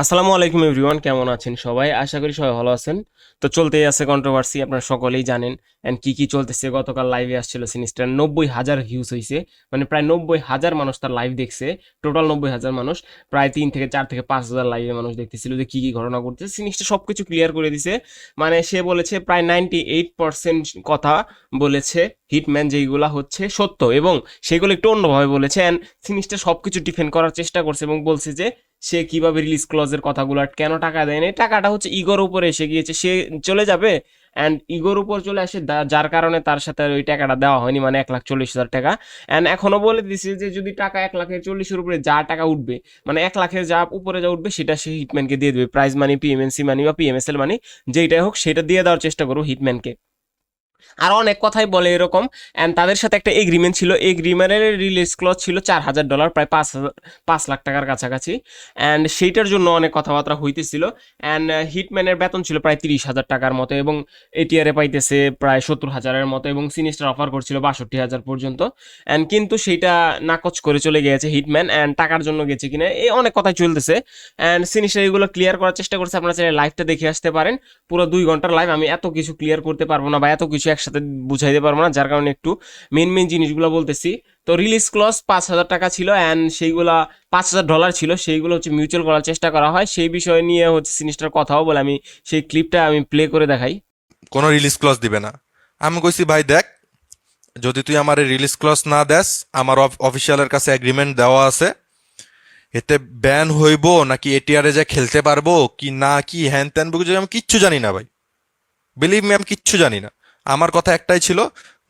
আসসালামু আলাইকুম এভরিওয়ান, কেমন আছেন সবাই? আশা করি সবাই ভালো আছেন। তো চলতেই আছে কন্ট্রোভার্সি আপনারা সকলেই জানেন। অ্যান্ড কী কী চলতেছে? গতকাল লাইভে আসছিল সিনিস্টার নব্বই হাজার ভিউজ হয়েছে মানে প্রায় নব্বই হাজার মানুষ তার লাইভ দেখছে। টোটাল নব্বই হাজার মানুষ। প্রায় তিন থেকে চার থেকে পাঁচ হাজার লাইভে মানুষ দেখতেছিল যে কী কী ঘটনা ঘটতেছে। সিনিস্টার সব কিছু ক্লিয়ার করে দিছে। মানে সে বলেছে, প্রায় নাইনটি এইট পার্সেন্ট কথা বলেছে। হিটম্যান যেইগুলো হচ্ছে সত্য এবং সেগুলো একটু অন্যভাবে বলেছে অ্যান্ড সিনিস্টার সব কিছু ডিফেন্ড করার চেষ্টা করছে এবং বলছে যে সে কীভাবে রিলিজ ক্লজের কথাগুলো আর কেন টাকা দেয়নি। টাকাটা হচ্ছে ইগোর উপরে এসে গিয়েছে, সে চলে যাবে অ্যান্ড ইগোর উপর চলে আসে যার কারণে তার সাথে ওই টাকাটা দেওয়া হয়নি মানে এক লাখ চল্লিশ হাজার টাকা। অ্যান্ড এখনও বলে দিছে যে যদি টাকা এক লাখের চল্লিশের উপরে যা টাকা উঠবে মানে এক লাখের যা উপরে যা উঠবে সেটা সে হিটম্যানকে দিয়ে দেবে। প্রাইজ মানি পিএমএনসি মানি বা পিএমএসএল মানি যেইটাই হোক সেটা দিয়ে দেওয়ার চেষ্টা করব হিটম্যানকে আর অনেক কথাই বলে এরকম অ্যান্ড তাদের সাথে একটা এগ্রিমেন্ট ছিল। এগ্রিমেন্টের রিলিজ ক্লজ ছিল চার হাজার ডলার প্রায় পাঁচ পাঁচ লাখ টাকার কাছাকাছি। অ্যান্ড সেইটার জন্য অনেক কথাবার্তা হইতেছিল। অ্যান্ড হিটম্যানের বেতন ছিল প্রায় তিরিশ হাজার টাকার মতো এবং এটিআরে পাইতেছে প্রায় সত্তর হাজারের মতো এবং সিনিস্টার অফার করছিল বাষট্টি হাজার পর্যন্ত। অ্যান্ড কিন্তু সেইটা নাকচ করে চলে গিয়েছে হিটম্যান অ্যান্ড টাকার জন্য গেছে কিনা এই অনেক কথাই চলতেছে। অ্যান্ড সিনিস্টার এগুলো ক্লিয়ার করার চেষ্টা করছে, আপনারা চাইলে লাইভটা দেখে আসতে পারেন। পুরো দুই ঘণ্টার লাইভ আমি এত কিছু ক্লিয়ার করতে পারব না বা এত কিছু একসাথে বুঝাইতে পারব না, যার কারণে একটু মেন মেন জিনিসগুলো বলতেছি। তো রিলিজ ক্লস পাঁচ হাজার টাকা ছিল অ্যান্ড সেইগুলা পাঁচ হাজার ডলার ছিল, সেইগুলো হচ্ছে মিউচুয়াল করার চেষ্টা করা হয়। সেই বিষয় নিয়ে হচ্ছে সিনিস্টার কথাও বলে, আমি সেই ক্লিপটা আমি প্লে করে দেখাই। কোনো রিলিজ ক্লজ দিবে না। আমি কইছি, ভাই, দেখ, যদি তুই আমার রিলিজ ক্লজ না দেস, আমার অফিসিয়ালের কাছে এগ্রিমেন্ট দেওয়া আছে, এতে ব্যান হইব নাকি এটিআরে যে খেলতে পারব, কি না কি হ্যান ত্যান বুঝে আমি কিচ্ছু জানি না, ভাই। বিলিভ মি আমি কিচ্ছু জানি না। আমার কথা একটাই ছিল,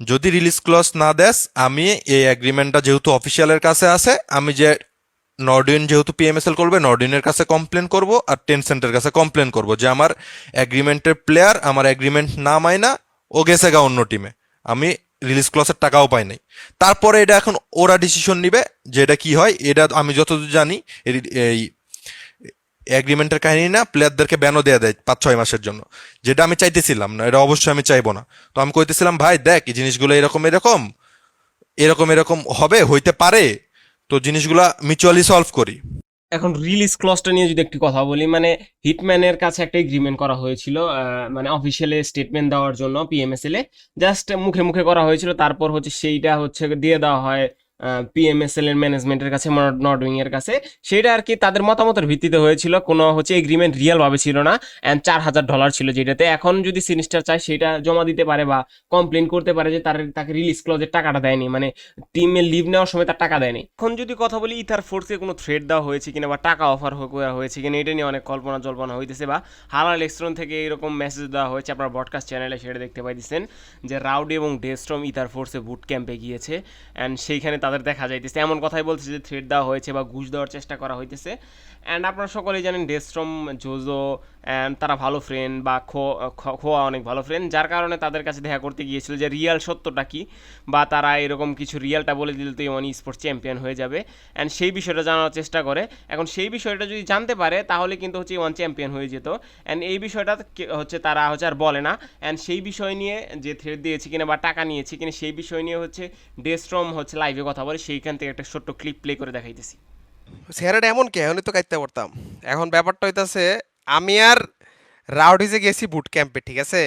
যদি রিলিজ ক্লজ না দেস, আমি এই অ্যাগ্রিমেন্টটা যেহেতু অফিসিয়ালের কাছে আছে, আমি যে নর্ডিন যেহেতু পিএমএসএল করবে নর্ডিনের কাছে কমপ্লেন করব আর টেন সেন্টের কাছে কমপ্লেন করব যে আমার এগ্রিমেন্টের প্লেয়ার আমার এগ্রিমেন্ট না মাইনা, ও গেছে গা অন্য টিমে আমি রিলিজ ক্লসের টাকাও পাই নাই। তারপরে এটা এখন ওরা ডিসিশন নিবে যে এটা কি হয়, এটা আমি যতদূর জানি, এই- এই এগ্রিমেন্টের কাহিনী না প্লেয়ারদেরকে ব্যানও দেওয়া দেয় পাঁচ ছয় মাসের জন্য। যেটা আমি চাইতেছিলাম না, এটা অবশ্যই আমি চাইব না। তো আমি কইতেছিলাম, ভাই, দেখ, এই জিনিসগুলো এরকম এরকম এরকম এরকম হবে, হইতে পারে। তো জিনিসগুলা মিউচুয়ালি সলভ করি। এখন রিলিজ ক্লসটা নিয়ে যদি একটু কথা বলি মানে হিটম্যানের কাছে একটা এগ্রিমেন্ট করা হয়েছিল মানে অফিসিয়ালি স্টেটমেন্ট দেওয়ার জন্য পিএমএসএল এ জাস্ট মুখে মুখে করা হয়েছিল, তারপর হচ্ছে সেইটা হচ্ছে দিয়ে দেওয়া হয় পিএমএসএল এর ম্যানেজমেন্টের কাছে নর্ডউইং এর কাছে, সেটা আর কি তাদের মতামতের ভিত্তিতে হয়েছিল। কোনো হচ্ছে এগ্রিমেন্ট রিয়েল ভাবে ছিল না অ্যান্ড চার হাজার ডলার ছিল যেটাতে। এখন যদি সিনিস্টার চায়, সেটা জমা দিতে পারে বা কমপ্লেন করতে পারে যে তার, তাকে রিলিজ ক্লজের টাকাটা দেয়নি। মানে টিমে লিভ নেওয়ার সময় তার টাকা দেয়নি। এখন যদি কথা বলি ইথার ফোর্সে কোনো থ্রেড দেওয়া হয়েছে কিনা বা টাকা অফার করা হয়েছে কিনা, এটা নিয়ে অনেক কল্পনা জল্পনা হইতেছে বা হালাল এক্সট্রন থেকে এরকম মেসেজ দেওয়া হয়েছে। আপনার ব্রডকাস্ট চ্যানেলে সেটা দেখতে পাইতেছেন যে রাউডি এবং ডেস্ট্রম ইথার ফোর্সে বুট ক্যাম্পে গিয়েছে অ্যান্ড সেইখানে তাদের দেখা যাইতেছে। এমন কথাই বলছে যে থ্রেড দেওয়া হয়েছে বা ঘুষ দেওয়ার চেষ্টা করা হইতেছে। অ্যান্ড আপনারা সকলেই জানেন ডেস্ট্রম জোজো অ্যান্ড তারা ভালো ফ্রেন্ড বা খ- খোয়া অনেক ভালো ফ্রেন্ড যার কারণে তাদের কাছে দেখা করতে গিয়েছিল যে রিয়াল সত্যটা কি বা তারা এরকম কিছু রিয়ালটা বলে দিলে তো ইমন স্পোর্টস চ্যাম্পিয়ন হয়ে যাবে। অ্যান্ড সেই বিষয়টা জানার চেষ্টা করে। এখন সেই বিষয়টা যদি জানতে পারে, তাহলে কিন্তু হচ্ছে ইমন চ্যাম্পিয়ন হয়ে যেত। অ্যান্ড এই বিষয়টা হচ্ছে তারা হচ্ছে আর বলে না। অ্যান্ড সেই বিষয় নিয়ে যে থ্রেড দিয়েছে কিনা বা টাকা নিয়েছে কিনা, সেই বিষয় নিয়ে হচ্ছে ডেস্ট্রম হচ্ছে লাইভে কথা বলে, সেইখান থেকে একটা ছোট্ট ক্লিপ প্লে করে দেখাইতেছি। চেহারাটা এমন কে, এখনই তো কাইতে পারতাম। এখন ব্যাপারটা হইতাছে, আমি আর রাউডিজে গেছি বুট ক্যাম্পে ঠিক আছে?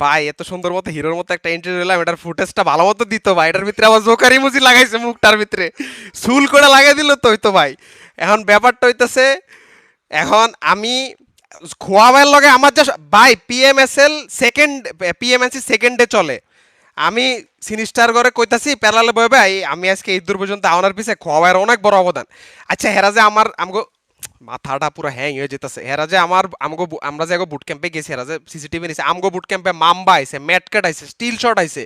ভাই, এত সুন্দর মতো হিরোর মতো একটা ইন্টারভিউ দিলাম এটার ফুটেজটা ভালো মতো দিত ভাই। এটার ভিতরে আবার জোকারি মুজি লাগাইছে মুখটার ভিতরে। চুল করে লাগাই দিল তো হইতো ভাই। এখন ব্যাপারটা হইতাছে, এখন আমি খোয়া ভাইয়ের লগে আমার যা ভাই পিএমএসএল সেকেন্ড পিএমএসি সেকেন্ডে চলে। আমি সিনিস্টার করে কইতাছি প্যারালে বয়ে ভাই, আমি আজকে এই দূর পর্যন্ত আওনার পিছে খোয়া ভাইয়ের অনেক বড় অবদান। আচ্ছা হেরা যে আমার আমগো মাথাটা পুরো হ্যাং হয়ে যেতেছে, হেরা যে আমার আমগো আমরা যে বুট ক্যাম্পে গেছি, হেরা যে সিসিটিভি নিছে, আমগো বুট ক্যাম্পে মাম্বা আইছে ম্যাটকেট আইছে স্টিল শট আইছে,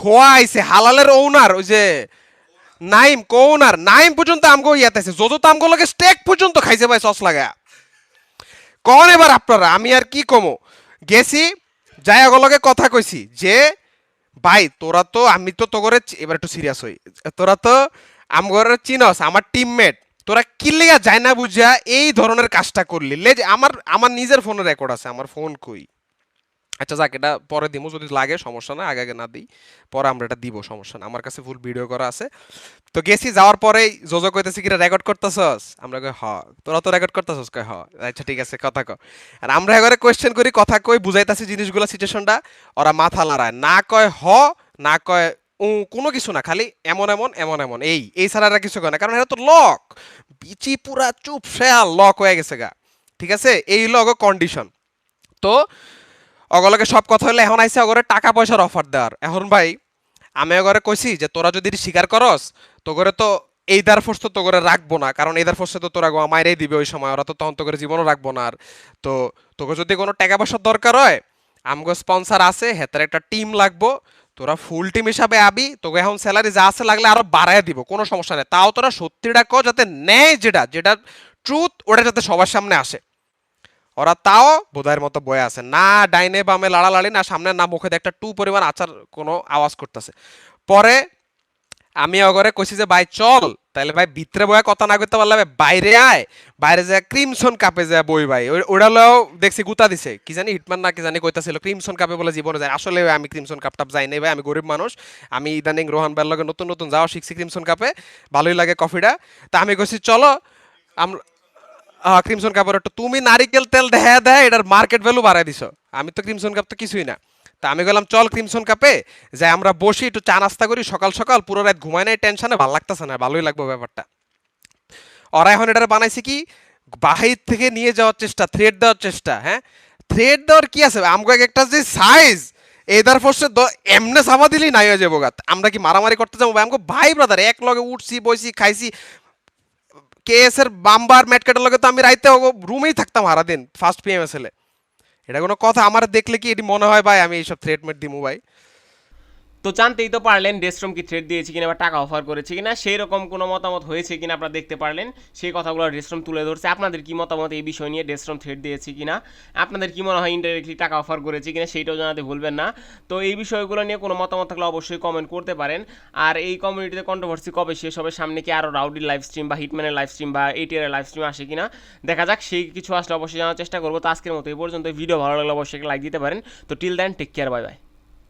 খোয়া আইছে, হালালের ওনার ওই যে নাইম কোনার নাইম পর্যন্ত আমগো ইয়াতে আছে যত আমগো লাগে স্টেক পর্যন্ত খাইছে ভাই, সস লাগা কন এবার আপনারা, আমি আর কি কমো? গেছি, যাই লগে কথা কইছি, যে ভাই, তোরা তো, আমি তো তো করে এবার একটু সিরিয়াস হই। তোরা তো আমার চিনস, আমার টিমমেট তোরা কি লেগা যায় না বুঝা এই ধরনের কাজটা করলি? লেজ আমার আমার নিজের ফোনে রেকর্ড আছে, আমার ফোন কই? আচ্ছা যাক, এটা পরে দিমু, যদি লাগে, সমস্যা না আগে আগে না দিই, পরে আমরা এটা দিব, সমস্যা না আমার কাছে ফুল ভিডিও করা আছে। তো গেছি, যাওয়ার পরেই জোজো কইতেছি কিরা রেকর্ড করতেছস? আমরা কই, হ। তোরা তো রেকর্ড করতেছস? কই, হ। আচ্ছা ঠিক আছে, কথা ক। আর আমরা এবারে কোয়েশ্চেন করি, কথা কই, বুঝাইতাছি জিনিসগুলো সিচুয়েশনটা ওরা মাথা লড়ায় না কয়, হ না কয় উ কোনো কিছু না, খালি এমন এমন এমন এমন, এই এই ছাড়া আর কিছু কয় না, কারণ এটা তো লক বিচি পুরা চুপ শেয়াল লক হয়ে গেছে গা, ঠিক আছে? এই লগ কন্ডিশন তো অগলকে সব কথা হলে এখন আইসে অগরে টাকা পয়সার অফার দেওয়ার। এখন ভাই, আমি অগরে কইছি যে, তোরা যদি স্বীকার করস তো করে তো এই দার ফোর্স তো তোরে রাখব না। কারণ এই দার ফোর্সে তো তোরা গোয়া মাইরেই দিবে ওই সময়। ওরা তো তখন তোকে জীবনও রাখব না আর। তো তোকে যদি কোনো টাকা পয়সার দরকার হয়, আমগো স্পন্সার আছে, হেতার একটা টিম লাগবো। তোরা ফুল টিম হিসাবে আবি তোকে এখন স্যালারি যা আছে লাগলে আরও বাড়ায় দিব, কোনো সমস্যা নেই। তাও তোরা সত্যিটা কো যাতে নেয় যেটা যেটা ট্রুথ ওটা যাতে সবার সামনে আসে। ওরা তাও বোধায়ের মতো বয়ে আছে। না ডাইনে বামে লাড়ালাড়ি, না সামনে, না মুখে একটা টু পরিমাণ আচার কোনো আওয়াজ করতেছে। পরে আমি অগরে কইছি যে, ভাই, চল তাহলে ভাই, ভিতরে বয়ে কথা না করতে পারলে বাইরে আয়, বাইরে যায় ক্রিমসন কাপে যায় বই ভাই। ওটা হলেও দেখছি গুতা দিছে। কি জানি হিটম্যান না কি জানি কইতাছিল, ক্রিমসন কাপে বলে জীবনে যায়। আসলে আমি ক্রিমসন কাপ টাপ যাই নাই ভাই, আমি গরিব মানুষ। আমি ইদানিং রোহান ভাইয়ের লগে নতুন নতুন যাওয়া শিখছি ক্রিমসন কাপে। ভালোই লাগে কফিটা। তা আমি কইছি, চলো আমরা ক্রিমসন কাপড় একটু, তুমি নারিকেল তেল দেখা দেয়, এটার মার্কেট ভ্যালু বাড়াই দিছো। আমি তো ক্রিমসন কাপ তো কিছুই না। তা আমি গেলাম, চল ক্রিমসন কাপে যে আমরা বসি, একটু চা নাস্তা করি, সকাল সকাল, পুরো রাত ঘুমাই নাই টেনশনে ভালো লাগতেছে না, ভালোই লাগবে ব্যাপারটা। ওরা এখন এটা বানাইছে কি, বাহির থেকে নিয়ে যাওয়ার চেষ্টা থ্রেড দেওয়ার চেষ্টা হ্যাঁ? থ্রেড দেওয়ার কি আছে? আমগো এক একটা যে সাইজ এদার ফোর্সে এমনে সামা দিলেই নাই হয়ে যাব আমরা কি মারামারি করতে যাব? আমগো ভাই ব্রাদার এক লগে উঠছি, বইছি, খাইছি কেএস এর বাম্বার ম্যাটকেটের লগে তো আমি রাইতে রুমেই থাকতাম হারা দিন ফার্স্ট পিএমএস এলে এটা কোনো কথা, আমার দেখলে কি এটি মনে হয়, ভাই, আমি এইসব থ্রেট মেট দিমু, ভাই? তো জানতেই তো পারলেন ডেস্ট্রম কি থ্রেড দিয়েছে কিনা বা টাকা অফার করেছে কিনা সেই রকম কোনো মতামত হয়েছে কিনা আপনারা দেখতে পারলেন। সেই কথাগুলো ডেস্ট্রম তুলে ধরছে। আপনাদের কি মতামত এই বিষয় নিয়ে ডেস্ট্রম থ্রেড দিয়েছে কিনা? আপনাদের কি মনে হয় ইনডাইরেক্টলি টাকা অফার করেছে কিনা, সেইটাও জানাতে ভুলবেন না। তো এই বিষয়গুলো নিয়ে কোনো মতামত থাকলে অবশ্যই কমেন্ট করতে পারেন। আর এই কমিউনিটিতে কন্ট্রোভার্সি কবে শেষ হবে সামনে কি আরও রাউডির লাইভ স্ট্রিম বা হিটম্যানের লাইভ স্ট্রিম বা এটিআর লাইভ স্ট্রিম আসে কিনা, দেখা যাক। সেই কিছু আসলে অবশ্যই জানার চেষ্টা করব। তো আজকের মতো এই পর্যন্ত ভিডিও ভালো লাগলে অবশ্যই লাইক দিতে পারেন। তো till then take care bye bye